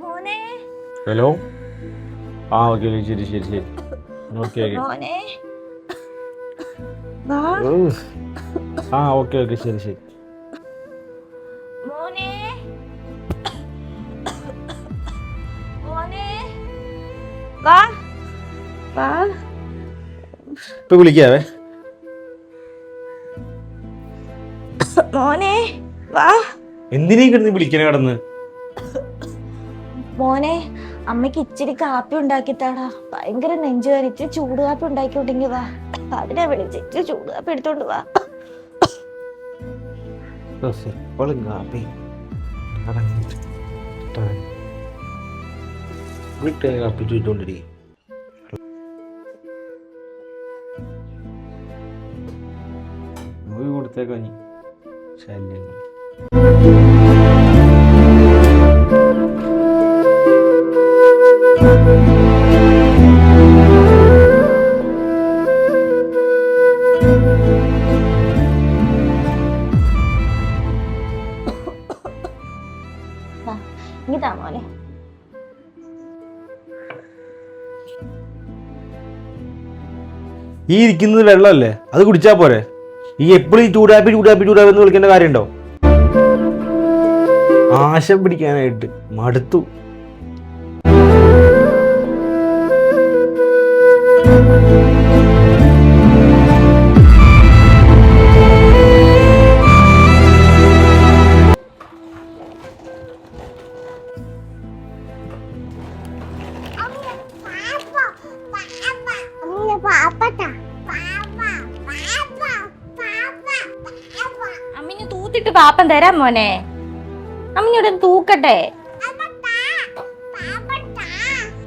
മോനെ ഹലോ ആ okay okay ശരി ശരി ശരി ഓക്കെ ഓക്കെ മോനെ വാ ആ ഓക്കെ ഓക്കെ ശരി ശരി മോനെ മോനെ വാ വാ ഇപ്പൊ വിളിക്കാവേ മോനെ വാ. എന്തിനീ കിടന്ന് വിളിക്കണേ കിടന്ന്? മോനെ അമ്മയ്ക്ക് ഇച്ചിരി കാപ്പി ഉണ്ടാക്കിത്താടാ. ഭയങ്കര നെഞ്ചുവേദന ഇച്ചിരി ചൂട് കാപ്പി ഉണ്ടാക്കിയോണ്ടെങ്കി വാ. അതിനെ വിളിച്ച് ഇച്ചിരി ചൂട് കാപ്പി എടുത്തോണ്ട് വാ. എപ്പോഴും കാപ്പി കൊടുത്തേക്കോ നീ ശല്യം ഇതാ മോനെ. ഈ ഇരിക്കുന്നത് വെള്ളമല്ലേ? അത് കുടിച്ചാ പോരെ? ഈ എപ്പോഴും ഈ ചൂടാപ്പി ചൂടാപ്പി ചൂടാപ്പി എന്ന് വിളിക്കേണ്ട കാര്യമുണ്ടോ? ആശം പിടിക്കാനായിട്ട് മടുത്തു. അമ്മിന് തൂത്തിട്ട് പാപ്പം തരാം മോനെ. അമ്മിനോട് തൂക്കട്ടെ.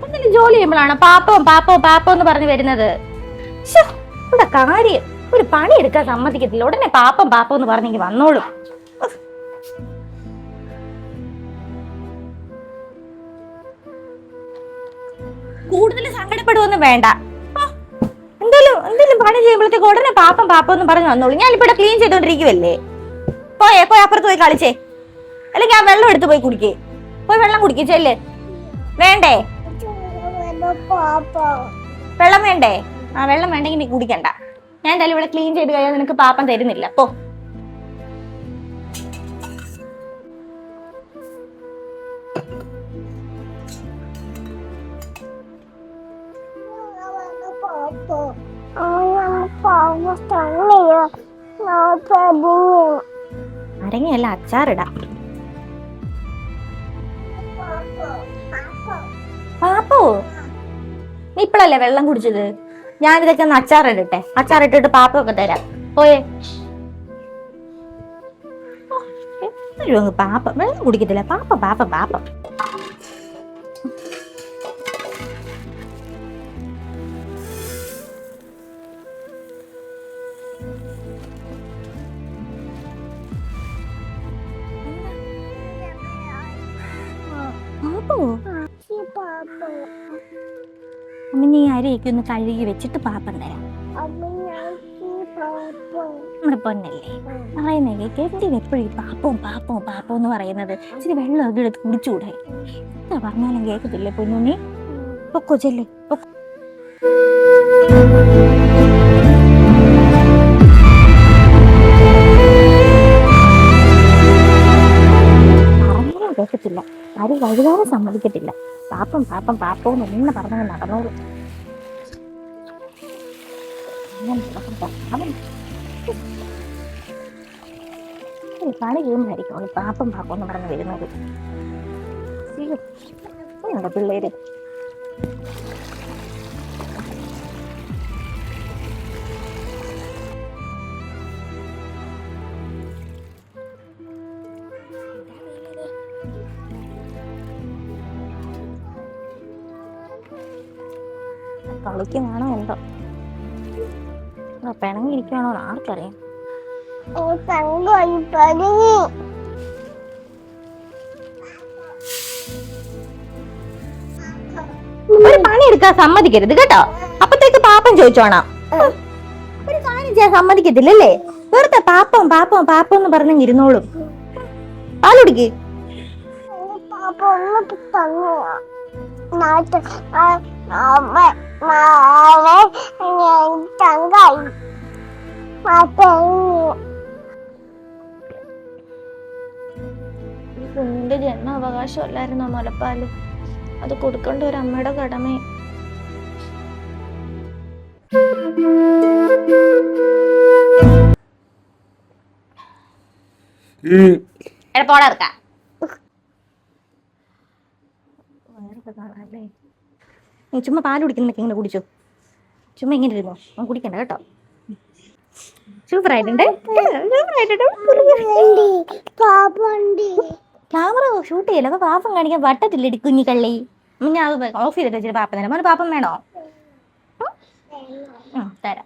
എന്തെങ്കിലും ജോലി ചെയ്യുമ്പോഴാണ് പാപ്പവും പാപ്പവും പാപ്പോ എന്ന് പറഞ്ഞു വരുന്നത്? ഇവിടെ കാര്യം? ഒരു പണി എടുക്കാൻ സമ്മതിക്കത്തില്ല. ഉടനെ പാപ്പം പാപ്പം എന്ന് പറഞ്ഞെങ്കിൽ വന്നോളും. കൂടുതൽ സങ്കടപ്പെടുവൊന്നും വേണ്ട. എന്തേലും എന്തേലും പണി ചെയ്യുമ്പോഴത്തേക്ക് ഉടനെ പാപ്പം പാപ്പം എന്ന് പറഞ്ഞു വന്നോളൂ. ഞാനിപ്പോ ക്ലീൻ ചെയ്തോണ്ടിരിക്കുവല്ലേ? പോയേ പോയി അപ്പുറത്ത് പോയി കളിച്ചേ. അല്ലെങ്കിൽ ആ വെള്ളം എടുത്ത് പോയി കുടിക്കേ. പോയി വെള്ളം കുടിക്കേ ചെല്ല്. വേണ്ടേ? വെള്ളം വേണ്ടേ? ആ വെള്ളം വേണ്ടെങ്കിൽ നീ കുടിക്കണ്ട. ഞാൻ എന്തായാലും ഇവിടെ ക്ലീൻ ചെയ്ത് കഴിഞ്ഞാൽ നിനക്ക് പാപ്പം തരുന്നില്ല. പോ. അരങ്ങിയല്ല അച്ചാറിടാം. പാപ്പോ? നീ ഇപ്പഴല്ലേ വെള്ളം കുടിച്ചത്? ഞാനിതൊക്കെ ഒന്ന് അച്ചാറിടട്ടെ. അച്ചാറിട്ടിട്ട് പാപ്പൊക്കെ തരാം. പോയേ. പാപ്പ. വെള്ളം കുടിക്കത്തില്ല. പാപ്പ പാപ്പ പാപ്പ. പാപ്പോ അമ്മ നീ അരിയൊക്കെ ഒന്ന് കഴുകി വെച്ചിട്ട് പാപ്പം തരാം. നമ്മുടെ പൊന്നല്ലേ? പറയുന്നേ എന്തിനാ എപ്പോഴും പാപ്പവും പാപ്പവും പാപ്പവും എന്ന് പറയുന്നത്? ഇച്ചിരി വെള്ളമൊക്കെ എടുത്ത് കുടിച്ചുകൂടെ എന്താ പറഞ്ഞാലും കേൾക്കത്തില്ലേ പൊന്നുണ്ണി പൊക്കോ ചെല്ലേ പൊക്കോ. കേൾക്കത്തില്ല. ആരും വഴുകാതെ സമ്മതിക്കത്തില്ല. പാപ്പം പാപ്പം പാപ്പം എന്ന് പറഞ്ഞു നടന്നോളൂ. പണി ചെയ്യുമ്പോഴായിരിക്കും പാപ്പം പാപ്പം എന്ന് പറഞ്ഞ് വരുന്നത്. പിള്ളേര്? കളിക്കുവാണോ എന്തോ? പിണങ്ങിയിരിക്കുവാണോ ആർക്കറിയാം. ഒരു പണി എടുക്കാൻ സമ്മതിക്കരുത് കേട്ടോ. അപ്പത്തേക്ക് പാപ്പം ചോദിച്ചോണോ ഒരു കാര്യം ചെയ്യാൻ സമ്മതിക്കത്തില്ലല്ലേ? വെറുതെ പാപ്പം പാപ്പം പാപ്പം എന്ന് പറഞ്ഞു ഇരുന്നോളും. പാലുടിക്ക് പാപ്പ ഒന്ന് തന്നു ഞാൻ തങ്കായി കുഞ്ഞിന്റെ ജന്മാവകാശം അല്ലായിരുന്നോ മുലപ്പാൽ? അത് കൊടുക്കേണ്ട ഒരു അമ്മയുടെ കടമ. പോടാ ഇറക്കാം. നീ ചുമ്മാ പാൽ കുടിക്കുന്നൊക്കെ ഇങ്ങനെ കുടിച്ചു? ചുമ്മാ ഇങ്ങനെ ഇരുന്നു? കുടിക്കണ്ട കേട്ടോ. സൂപ്പറായിട്ടുണ്ട് പാപ്പുണ്ട് ക്യാമറ ഷൂട്ട് ചെയ്യല്ലോ? അപ്പൊ പാപ്പം കാണിക്കാൻ വട്ടത്തില്ലടി കുഞ്ഞിക്കള്ളി ഞാൻ അത് ഓഫ് ചെയ്തിട്ട് വെച്ചിട്ട് പാപ്പം തരാം. മോനെ പാപ്പം വേണോ? തരാം.